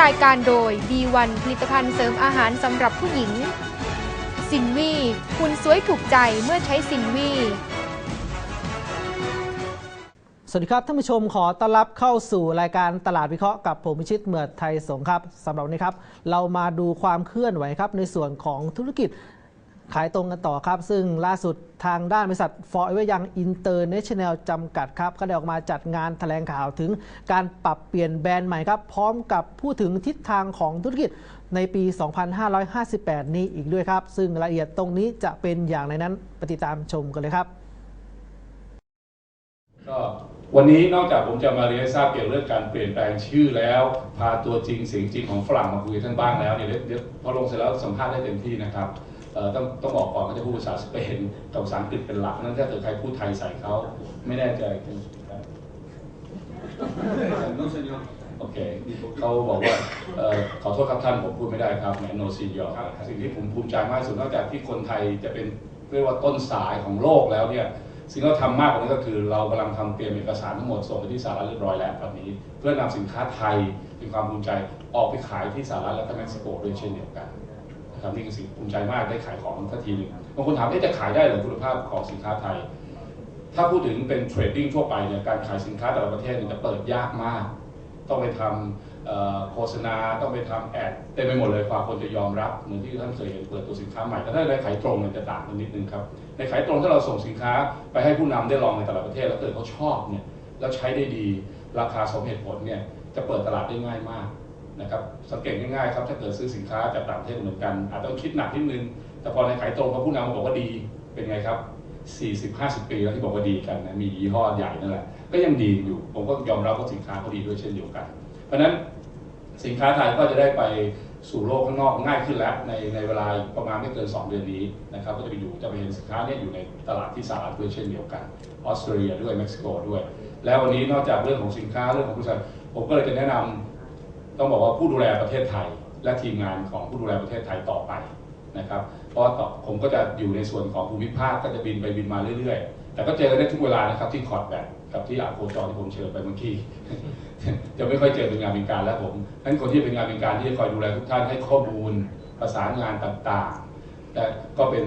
รายการโดย B1 ผลิตภัณฑ์เสริมอาหารสำหรับผู้หญิง สินวีคุณสวยถูกใจเมื่อใช้สินวีสวัสดีครับท่านผู้ชมขอต้อนรับเข้าสู่รายการตลาดวิเคราะห์กับผมพิชิตเหมือดไทยสงครับสำหรับนี้ครับ เรามาดูความเคลื่อนไหวครับในส่วนของธุรกิจ ขายตรงกันต่อครับ ซึ่งล่าสุดทางด้านบริษัท For Ever Young International จำกัดครับ ก็ได้ออกมาจัดงานแถลงข่าวถึงการปรับเปลี่ยนแบรนด์ใหม่ครับ พร้อมกับพูดถึงทิศทางของธุรกิจในปี 2558 นี้อีกด้วยครับ ซึ่งรายละเอียดตรงนี้จะเป็นอย่างไรนั้นปฏิดตามชมกันเลยครับก็วันนี้นอกจากผมจะมาเรียนทราบเกี่ยวกับเรื่องการเปลี่ยนแปลงชื่อแล้ว พาตัวจริงเสียงจริงของฝรั่งมาคุยกับท่านบ้างแล้วเนี่ยเดี๋ยวพอลงเสร็จแล้วสัมภาษณ์ได้เต็มที่นะครับ ต้องต้องบอกก่อนก็จะพูดภาษาสเปนกับภาษาอังกฤษเป็นหลักนั้นถ้าเกิดใครพูดไทยใส่เขาไม่แน่ใจ No, señor. โอเคเขาบอกว่าเอ่อขอโทษครับท่านผมพูดไม่ได้ครับแหมโนซียอสิ่งที่ผมภูมิใจมากที่สุดนอกจากที่คนไทยจะเป็นเรียกว่าต้นสายของโลกแล้วเนี่ยสิ่งที่เราทำมากกว่านั้นก็คือเรากำลังทำเตรียมเอกสารทั้งหมดส่งไปที่สหรัฐเรียบร้อยแล้วตอนนี้ เพื่อนำสินค้าไทยเป็นความภูมิใจออกไปขายที่สหรัฐและก็เม็กซิโกด้วยเช่นเดียวกัน นะครับนี่คือสิ่งภูมิใจมากได้ขายของทันทีหนึ่งบางคนถามว่าจะขายได้หรือคุณภาพของสินค้าไทย ถ้าพูดถึงเป็นเทรดดิ้งทั่วไปเนี่ยการขายสินค้าแต่ละประเทศเนี่ยจะเปิดยากมาก ต้องไปทำโฆษณาต้องไปทำแอดเต็มไปหมดเลยกว่าคนจะยอมรับเหมือนที่ท่านเคยเห็นเปิดตัวสินค้าใหม่แต่ถ้าในขายตรงเนี่ยจะต่างกันนิดนึงครับในขายตรงถ้าเราส่งสินค้าไปให้ผู้นำได้ลองในแต่ละประเทศแล้วเกิดเขาชอบเนี่ยแล้วใช้ได้ดีราคาสมเหตุผลเนี่ยจะเปิดตลาดได้ง่ายมาก นะครับสังเกตง่ายๆครับถ้าเกิดซื้อสินค้าจากต่างประเทศเหมือนกัน อาจต้องคิดหนักนิดนึง แต่พอในขายตรงพอผู้นำมาบอกว่าดีเป็นไงครับ40-50 ปีแล้วที่บอกว่าดีกันนะมียี่ห้อใหญ่นั่นแหละก็ยังดีอยู่ ผมก็ยอมรับว่าสินค้าเขาดีด้วยเช่นเดียวกัน เพราะนั้นสินค้าไทยก็จะได้ไปสู่โลกข้างนอกง่ายขึ้นแล้วในในเวลาประมาณไม่เกิน 2 เดือนนี้นะครับก็จะไปอยู่จะไปเห็นสินค้าเนี่ยอยู่ในตลาดที่สหรัฐด้วยเช่นเดียวกันออสเตรเลียด้วยเม็กซิโกด้วย แล้ววันนี้นอกจากเรื่องของสินค้าเรื่องของบริษัทผมก็เลยจะแนะนำ ต้องบอกว่าผู้ดูแลประเทศไทย และทีมงานของผู้ดูแลประเทศไทยต่อไปนะครับ เพราะว่าผมก็จะอยู่ในส่วนของภูมิภาคก็จะบินไปบินมาเรื่อยๆ แต่ก็เจอกันได้ทุกเวลานะครับที่คอร์ดแบทกับที่อาโคจรที่ผมเชิญไปเมื่อกี้จะไม่ค่อยเจอเป็นงานเป็นการแล้วผมนั้นคนที่เป็นงานเป็นการที่จะคอยดูแลทุกท่านให้ข้อมูลประสานงานต่างๆ แต่ก็เป็น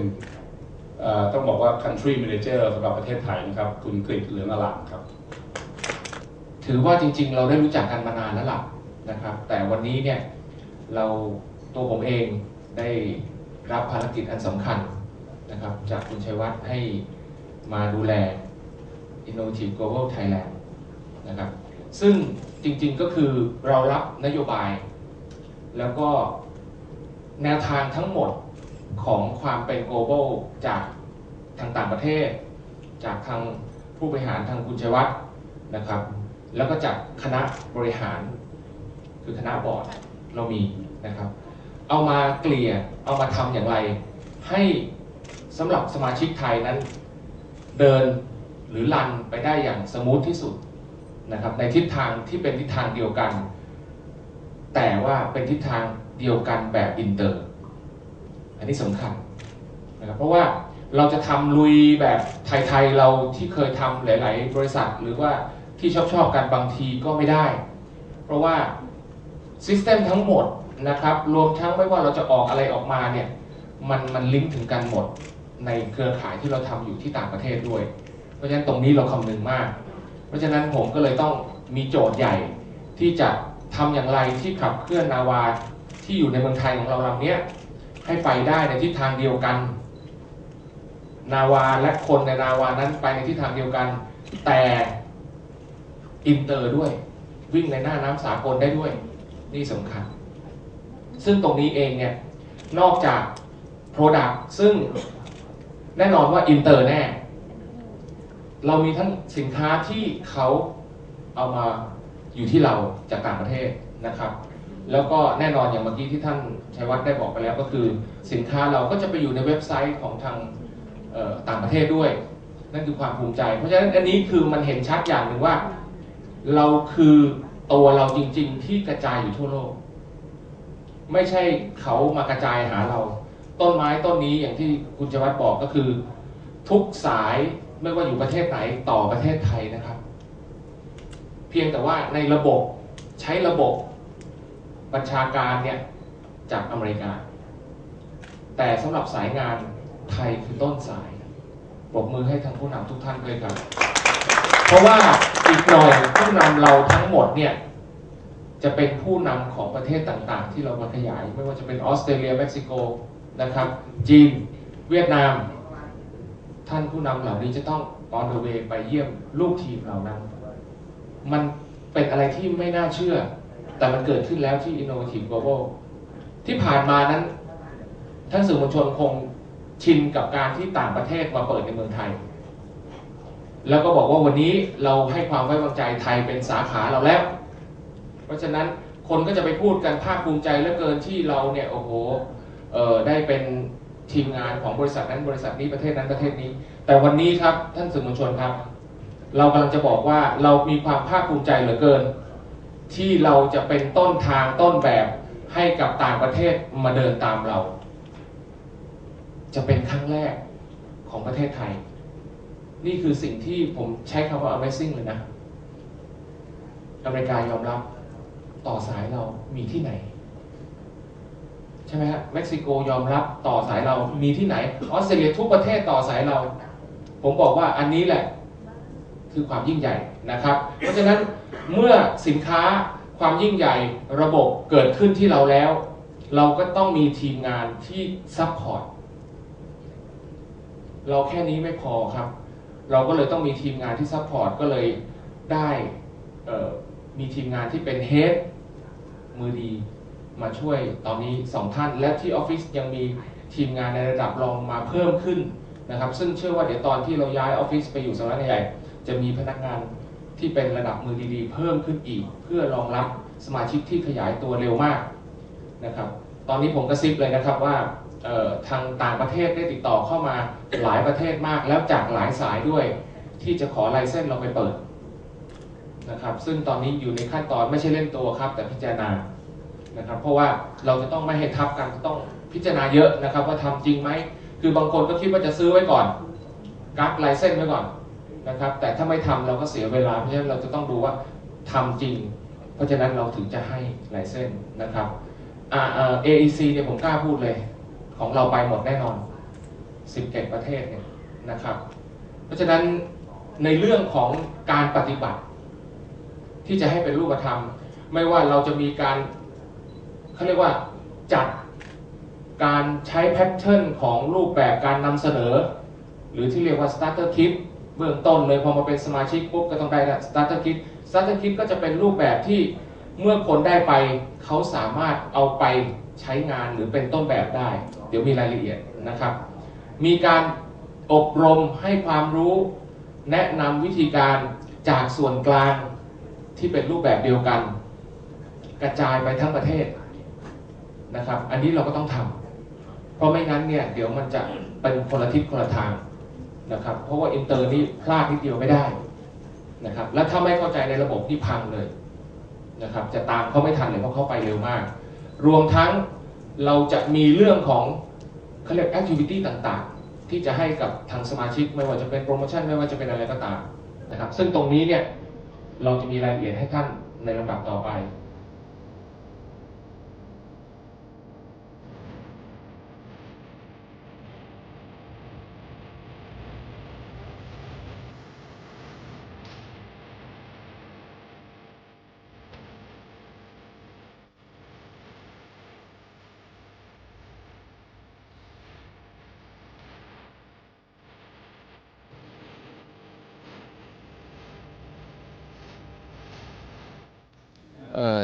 ต้องบอกว่า country manager สำหรับประเทศไทยนะครับ คุณกฤษเหลืองอลามครับ ถือว่าจริง ๆ เราได้รู้จักกันมานานแล้วล่ะ นะครับ แต่วันนี้เนี่ยเราตัวผมเองได้รับภารกิจอันสำคัญนะครับ จากคุณชัยวัฒน์ให้มาดูแล Innovative Global Thailand นะครับ ซึ่งจริงๆก็คือเรารับนโยบาย แล้วก็แนวทางทั้งหมดของความเป็น global จากทางต่างประเทศ จากทางผู้บริหารทางคุณชัยวัฒน์นะครับ แล้วก็จากคณะบริหาร คือคณะบอร์ดเรามีนะครับ เอามาเกลี่ยเอามาทำอย่างไร ให้สำหรับสมาชิกไทยนั้น เดินหรือลันไปได้อย่างสมูทที่สุดนะครับในทิศทางที่เป็นทิศทางเดียวกัน แต่ว่าเป็นทิศทางเดียวกันแบบอินเตอร์ อันนี้สำคัญนะครับเพราะว่าเราจะทำลุยแบบไทยๆเราที่เคยทำหลาย ๆ บริษัท หรือว่าที่ชอบชอบๆกันบางทีก็ไม่ได้ เพราะว่า ซิสเต็มทั้งหมดนะครับ รวมทั้งไม่ว่าเราจะออกอะไรออกมาเนี่ย มันมันลิงก์ถึงกันหมดในเครือข่ายที่เราทำอยู่ที่ต่างประเทศด้วย เพราะฉะนั้นตรงนี้เราคำนึงมาก เพราะฉะนั้นผมก็เลยต้องมีโจทย์ใหญ่ที่จะทำอย่างไรที่ขับเคลื่อนนาวาที่อยู่ในเมืองไทยของเราลำเนี้ยให้ไปได้ในทิศทางเดียวกัน นาวาและคนในนาวานั้นไปในทิศทางเดียวกัน แต่อินเตอร์ด้วยวิ่งในหน้าน้ำสากลได้ด้วย นี่สำคัญ ซึ่งตรงนี้เองเนี่ย นอกจาก Product ซึ่งแน่นอนว่าอินเตอร์แน่ เรามีทั้งสินค้าที่เขาเอามาอยู่ที่เราจากต่างประเทศนะครับ แล้วก็แน่นอนอย่างเมื่อกี้ที่ท่านชัยวัฒน์ได้บอกไปแล้วก็คือ สินค้าเราก็จะไปอยู่ในเว็บไซต์ของทางต่างประเทศด้วย นั่นคือความภูมิใจ เพราะฉะนั้นอันนี้คือมันเห็นชัดอย่างหนึ่งว่า เราคือ ตัวเราจริง ๆ ที่กระจายอยู่ทั่วโลก ไม่ใช่เขามากระจายหาเรา ต้นไม้ต้นนี้อย่างที่คุณชวัฒน์บอกก็คือ ทุกสายไม่ว่าอยู่ประเทศไหนต่อประเทศไทยนะครับ เพียงแต่ว่าในระบบใช้ระบบบัญชาการเนี่ยจากอเมริกา แต่สำหรับสายงานไทยคือต้นสายปรบมือให้ทางผู้นำทุกท่านด้วยครับ เพราะว่าอีกหน่อยผู้นำเราทั้งหมดเนี่ยจะเป็นผู้นำของประเทศต่างๆ ที่เรามาขยาย ไม่ว่าจะเป็นออสเตรเลียเม็กซิโกนะครับ จีนเวียดนาม ท่านผู้นำเหล่านี้จะต้อง on the way ไปเยี่ยมลูกทีมเหล่านั้น มันเป็นอะไรที่ไม่น่าเชื่อ แต่มันเกิดขึ้นแล้วที่ Innovative Global ที่ผ่านมานั้น ท่านสื่อมวลชนคงชินกับการที่ต่างประเทศมาเปิดในเมืองไทย แล้วก็บอกว่าวันนี้เราให้ความไว้วางใจไทยเป็นสาขาเราแล้ว เพราะฉะนั้นคนก็จะไปพูดกันภาคภูมิใจเหลือเกินที่เราเนี่ยโอ้โหได้เป็นทีมงานของบริษัทนั้นบริษัทนี้ประเทศนั้นประเทศนี้ แต่วันนี้ครับท่านสื่อมวลชนครับ เรากำลังจะบอกว่าเรามีความภาคภูมิใจเหลือเกิน ที่เราจะเป็นต้นทางต้นแบบให้กับต่างประเทศมาเดินตามเรา จะเป็นครั้งแรกของประเทศไทย นี่คือสิ่งที่ผมใช้คำว่า amazing เลยนะ อเมริกายอมรับต่อสายเรามีที่ไหน ใช่ไหมฮะเม็กซิโกยอมรับต่อสายเรามีที่ไหน ออสเตรเลียทุกประเทศต่อสายเรา ผมบอกว่าอันนี้แหละ คือความยิ่งใหญ่นะครับ เพราะฉะนั้นเมื่อสินค้าความยิ่งใหญ่ระบบเกิดขึ้นที่เราแล้ว เราก็ต้องมีทีมงานที่ซัพพอร์ตเราแค่นี้ไม่พอครับ เราก็เลยต้องมีทีมงานที่ซัพพอร์ตก็เลยได้มีทีมงานที่เป็นเฮดมือดีมาช่วยตอนนี้สองท่าน และที่ออฟฟิศยังมีทีมงานในระดับรองมาเพิ่มขึ้นนะครับ ซึ่งเชื่อว่าเดี๋ยวตอนที่เราย้ายออฟฟิศไปอยู่สำนักงานใหญ่ จะมีพนักงานที่เป็นระดับมือดีๆ เพิ่มขึ้นอีก เพื่อรองรับสมาชิกที่ขยายตัวเร็วมากนะครับ ตอนนี้ผมกระซิบเลยนะครับว่าทางต่างประเทศได้ติดต่อเข้ามา หลายประเทศมากแล้วจากหลายสายด้วย ที่จะขอไลเส้นเราไปเปิดนะครับซึ่งตอนนี้อยู่ในขั้นตอนไม่ใช่เล่นตัวครับ แต่พิจารณานะครับเพราะว่าเราจะต้องไม่ให้ทับกันต้องพิจารณาเยอะนะครับ ว่าทำจริงไหมคือบางคนก็คิดว่าจะซื้อไว้ก่อนกักไลเส้นไว้ก่อนนะครับแต่ถ้าไม่ทำเราก็เสียเวลาเพราะฉะนั้นเราจะต้องดูว่าทำจริง เพราะฉะนั้นเราถึงจะให้ลเซนส์นนะครับอ่าเอ่อ AEC เนี่ยผมกล้าพูดเลย ของเราไปหมดแน่นอน 17 ประเทศเนี่ยนะครับ เพราะฉะนั้นในเรื่องของการปฏิบัติ ที่จะให้เป็นรูปธรรม ไม่ว่าเราจะมีการเขาเรียกว่าจัดการใช้แพทเทิร์นของรูปแบบการนำเสนอ หรือที่เรียกว่า starter kit เบื้องต้นเลยพอมาเป็นสมาชิกปุ๊บก็ต้องได้ starter kit starter kit ก็จะเป็นรูปแบบที่เมื่อคนได้ไปเขาสามารถเอาไปใช้งานหรือเป็นต้นแบบได้ เดี๋ยวมีรายละเอียดนะครับ มีการอบรมให้ความรู้ แนะนำวิธีการจากส่วนกลางที่เป็นรูปแบบเดียวกัน กระจายไปทั้งประเทศนะครับ อันนี้เราก็ต้องทำเพราะไม่งั้นเนี่ยเดี๋ยวมันจะเป็นคนละทิศคนละทางนะครับ เพราะว่าอินเตอร์นี่พลาดนิดเดียวไม่ได้นะครับ และถ้าไม่เข้าใจในระบบนี่พังเลยนะครับ จะตามเขาไม่ทันเลยเพราะเขาไปเร็วมาก รวมทั้งเราจะมีเรื่องของเขาเรียกแอคทิวิตี้ต่าง ที่จะให้กับทางสมาชิก ไม่ว่าจะเป็นโปรโมชั่นไม่ว่าจะเป็นอะไรก็ตามนะครับ ซึ่งตรงนี้เนี่ยเราจะมีรายละเอียดให้ท่านในลำดับต่อไป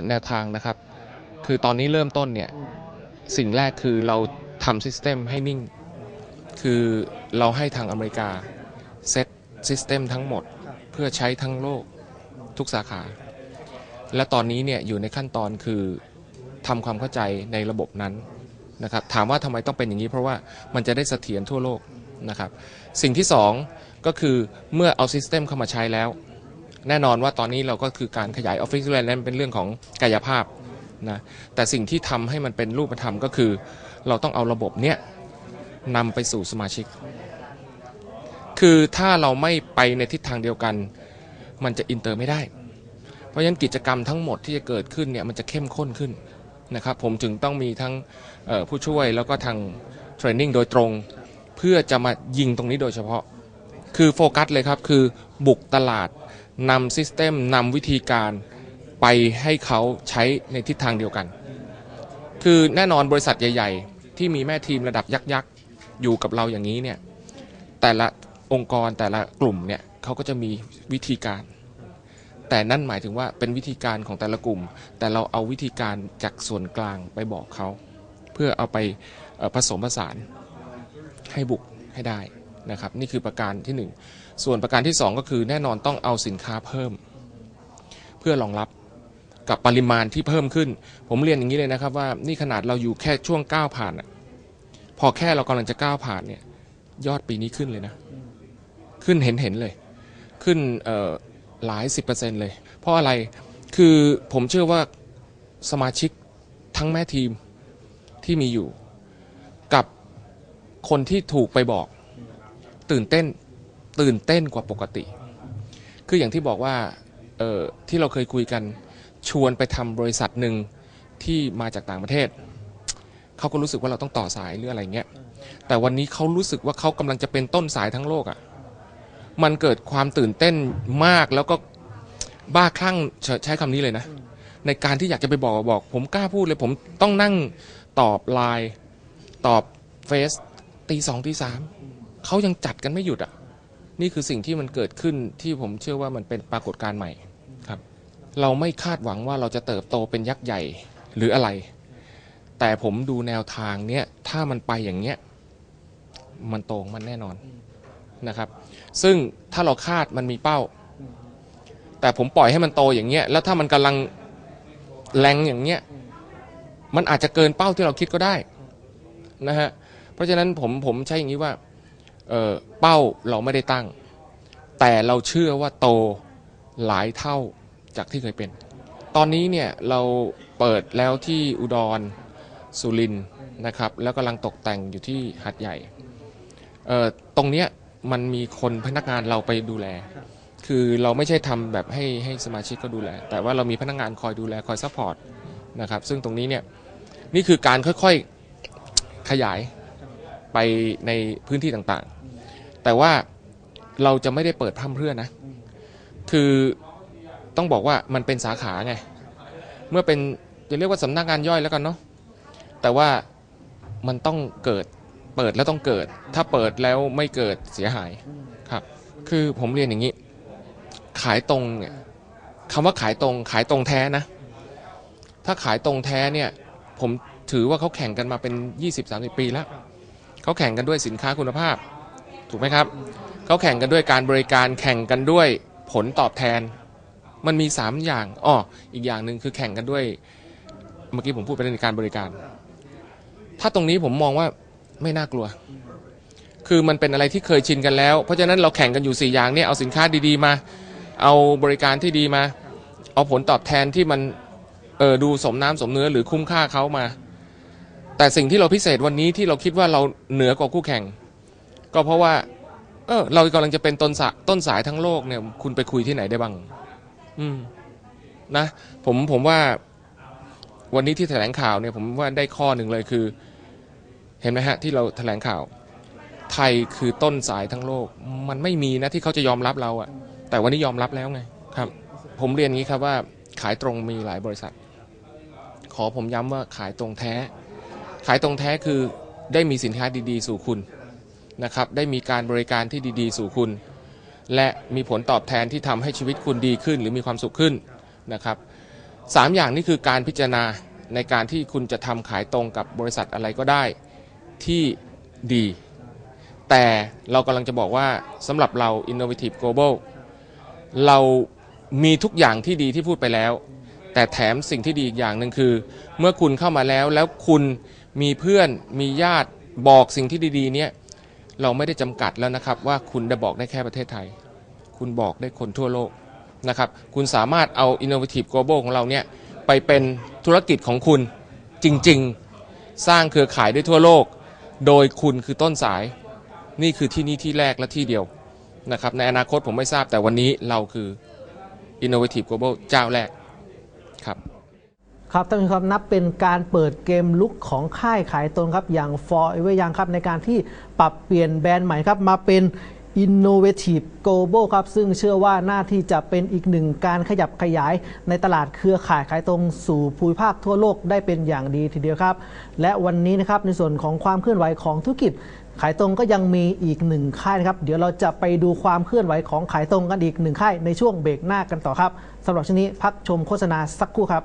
แนวทางนะครับ คือตอนนี้เริ่มต้นเนี่ย สิ่งแรกคือเราทำซิสเต็มให้นิ่ง คือเราให้ทางอเมริกาเซตซิสเต็มทั้งหมดเพื่อใช้ทั้งโลกทุกสาขา และตอนนี้เนี่ยอยู่ในขั้นตอนคือทำความเข้าใจในระบบนั้นนะครับ ถามว่าทำไมต้องเป็นอย่างนี้เพราะว่ามันจะได้เสถียรทั่วโลกนะครับ สิ่งที่สองก็คือเมื่อเอาซิสเต็มเข้ามาใช้แล้ว แน่นอนว่าตอนนี้เราก็คือการขยายออฟฟิศแลนด์นั้นเป็นเรื่องของกายภาพนะแต่สิ่งที่ทำให้มันเป็นรูปธรรมก็คือ เราต้องเอาระบบเนี้ยนำไปสู่สมาชิก คือถ้าเราไม่ไปในทิศทางเดียวกัน มันจะอินเตอร์ไม่ได้ เพราะฉะนั้นกิจกรรมทั้งหมดที่จะเกิดขึ้นเนี่ยมันจะเข้มข้นขึ้นนะครับผมถึงต้องมีทั้งผู้ช่วยแล้วก็ทางเทรนนิ่งโดยตรง เพื่อจะมายิงตรงนี้โดยเฉพาะ คือโฟกัสเลยครับ คือบุกตลาด นำซิสเต็มนำวิธีการไปให้เขาใช้ในทิศทางเดียวกัน คือแน่นอนบริษัทใหญ่ ๆ ที่มีแม่ทีมระดับยักษ์ๆอยู่กับเราอย่างนี้เนี่ยแต่ละองค์กรแต่ละกลุ่มเนี่ยเขาก็จะมีวิธีการ แต่นั่นหมายถึงว่าเป็นวิธีการของแต่ละกลุ่ม แต่เราเอาวิธีการจากส่วนกลางไปบอกเขา เพื่อเอาไปผสมผสานให้บุกให้ได้นะครับ นี่คือประการที่หนึ่ง ส่วนประการที่สองก็คือแน่นอนต้องเอาสินค้าเพิ่ม เพื่อรองรับกับปริมาณที่เพิ่มขึ้น ผมเรียนอย่างนี้เลยนะครับ ว่านี่ขนาดเราอยู่แค่ช่วงก้าวผ่านอะพอแค่เรากำลังจะก้าวผ่านเนี่ย ยอดปีนี้ขึ้นเลยนะ ขึ้นเห็นเห็นเลย ขึ้นหลายสิบเปอร์เซ็นต์เลย เพราะอะไรคือผมเชื่อว่าสมาชิกทั้งแม่ทีมที่มีอยู่ กับคนที่ถูกไปบอก ตื่นเต้น ตื่นเต้นกว่าปกติ คืออย่างที่บอกว่าเออที่เราเคยคุยกันชวนไปทำบริษัทหนึ่งที่มาจากต่างประเทศ เขาก็รู้สึกว่าเราต้องต่อสายหรืออะไรเงี้ยแต่วันนี้เขารู้สึกว่าเขากำลังจะเป็นต้นสายทั้งโลกอะ่ะมันเกิดความตื่นเต้นมากแล้วก็บ้าคลั่งใช้ใช้คำนี้เลยนะ ในการที่อยากจะไปบอกบอก ผมกล้าพูดเลย ผมต้องนั่งตอบไลน์ตอบเฟซตีสองตีสามเขายังจัดกันไม่หยุดอะ นี่คือสิ่งที่มันเกิดขึ้นที่ผมเชื่อว่ามันเป็นปรากฏการณ์ใหม่ครับ เราไม่คาดหวังว่าเราจะเติบโตเป็นยักษ์ใหญ่หรืออะไร แต่ผมดูแนวทางเนี้ยถ้ามันไปอย่างเนี้ยมันโตมันแน่นอนนะครับ ซึ่งถ้าเราคาดมันมีเป้า แต่ผมปล่อยให้มันโตอย่างเงี้ยแล้วถ้ามันกำลังแรงอย่างเงี้ยมันอาจจะเกินเป้าที่เราคิดก็ได้นะฮะเพราะฉะนั้นผมผมใช้อย่างนี้ว่า เเป้าเราไม่ได้ตั้ง แต่เราเชื่อว่าโตหลายเท่าจากที่เคยเป็น ตอนนี้เนี่ยเราเปิดแล้วที่อุดรสุรินนะครับ แล้วกำลังตกแต่งอยู่ที่หัดใหญ่ ตรงเนี้ยมันมีคนพนักงานเราไปดูแล คือเราไม่ใช่ทำแบบให้ให้สมาชิกก็ดูแล แต่ว่าเรามีพนักงานคอยดูแลคอยซัพพอร์ตนะครับ ซึ่งตรงนี้เนี่ยนี่คือการค่อยๆขยายไปในพื้นที่ต่างๆ แต่ว่าเราจะไม่ได้เปิดพร่ำเพรื่อนะ คือต้องบอกว่ามันเป็นสาขาไง เมื่อเป็นจะเรียกว่าสำนักงานย่อยแล้วกันเนาะ แต่ว่ามันต้องเกิด เปิดแล้วต้องเกิด ถ้าเปิดแล้วไม่เกิดเสียหายครับ คือผมเรียนอย่างนี้ ขายตรงเนี่ยคำว่าขายตรง ขายตรงแท้นะ ถ้าขายตรงแท้เนี่ย ผมถือว่าเขาแข่งกันมาเป็น 20-30 ปีแล้ว เขาแข่งกันด้วยสินค้าคุณภาพ ถูกไหมครับเขาแข่งกันด้วยการบริการแข่งกันด้วยผลตอบแทน มันมี 3 อย่างอ้ออีกอย่างหนึ่งคือแข่งกันด้วย เมื่อกี้ผมพูดไปในการบริการ ถ้าตรงนี้ผมมองว่าไม่น่ากลัว คือมันเป็นอะไรที่เคยชินกันแล้ว เพราะฉะนั้นเราแข่งกันอยู่ 4 อย่างเนี่ยเอาสินค้าดีๆมา เอาบริการที่ดีมา เอาผลตอบแทนที่มันเออดูสมน้ำสมเนื้อหรือคุ้มค่าเขามา แต่สิ่งที่เราพิเศษวันนี้ที่เราคิดว่าเราเหนือกว่าคู่แข่ง ก็เพราะว่า เออเรากำลังจะเป็นต้นสายต้นสายทั้งโลกเนี่ย คุณไปคุยที่ไหนได้บ้าง อืม นะ ผมผมว่า วันนี้ที่แถลงข่าวเนี่ย ผมว่าได้ข้อหนึ่งเลยคือ เห็นไหมฮะ ที่เราแถลงข่าว ไทยคือต้นสายทั้งโลก มันไม่มีนะที่เขาจะยอมรับเราอะแต่วันนี้ยอมรับแล้วไง ครับ ผมเรียนงี้ครับว่า ขายตรงมีหลายบริษัท ขอผมย้ำว่าขายตรงแท้ ขายตรงแท้คือได้มีสินค้าดี ๆ สู่คุณ นะครับได้มีการบริการที่ดีๆ สู่คุณ และมีผลตอบแทนที่ทำให้ชีวิตคุณดีขึ้น หรือมีความสุขขึ้นนะครับสามอย่างนี้คือการพิจารณาในการที่คุณจะทำขายตรงกับบริษัทอะไรก็ได้ที่ดี แต่เรากำลังจะบอกว่าสำหรับเรา Innovative Global เรามีทุกอย่างที่ดีที่พูดไปแล้ว แต่แถมสิ่งที่ดีอีกอย่างหนึ่งคือ เมื่อคุณเข้ามาแล้วแล้วคุณมีเพื่อนมีญาติบอกสิ่งที่ดีๆ เนี่ย เราไม่ได้จำกัดแล้วนะครับ ว่าคุณได้บอกได้แค่ประเทศไทย คุณบอกได้คนทั่วโลกนะครับ คุณสามารถเอา Innovative Global ของเราเนี่ยไปเป็นธุรกิจของคุณจริง ๆ สร้างเครือข่ายได้ทั่วโลก โดยคุณคือต้นสาย นี่คือที่นี่ที่แรกและที่เดียวนะครับ ในอนาคตผมไม่ทราบแต่วันนี้เราคือ Innovative Global เจ้าแรก ครับท่านผู้ชมครับนับเป็นการเปิดเกมลุกของค่ายขายตรงครับ อย่าง For Ever Young ครับ ในการที่ปรับเปลี่ยนแบรนด์ใหม่ครับ มาเป็น Innovative Global ครับ ซึ่งเชื่อว่าหน้าที่จะเป็นอีกหนึ่งการขยับขยายในตลาดเครือข่ายขายตรงสู่ภูมิภาคทั่วโลกได้เป็นอย่างดีทีเดียวครับ และวันนี้นะครับในส่วนของความเคลื่อนไหวของธุรกิจขายตรงก็ยังมีอีกหนึ่งค่ายนะครับ เดี๋ยวเราจะไปดูความเคลื่อนไหวของขายตรงกันอีกหนึ่งค่ายในช่วงเบรกหน้ากันต่อครับสำหรับช่วงนี้พักชมโฆษณาสักครู่ครับ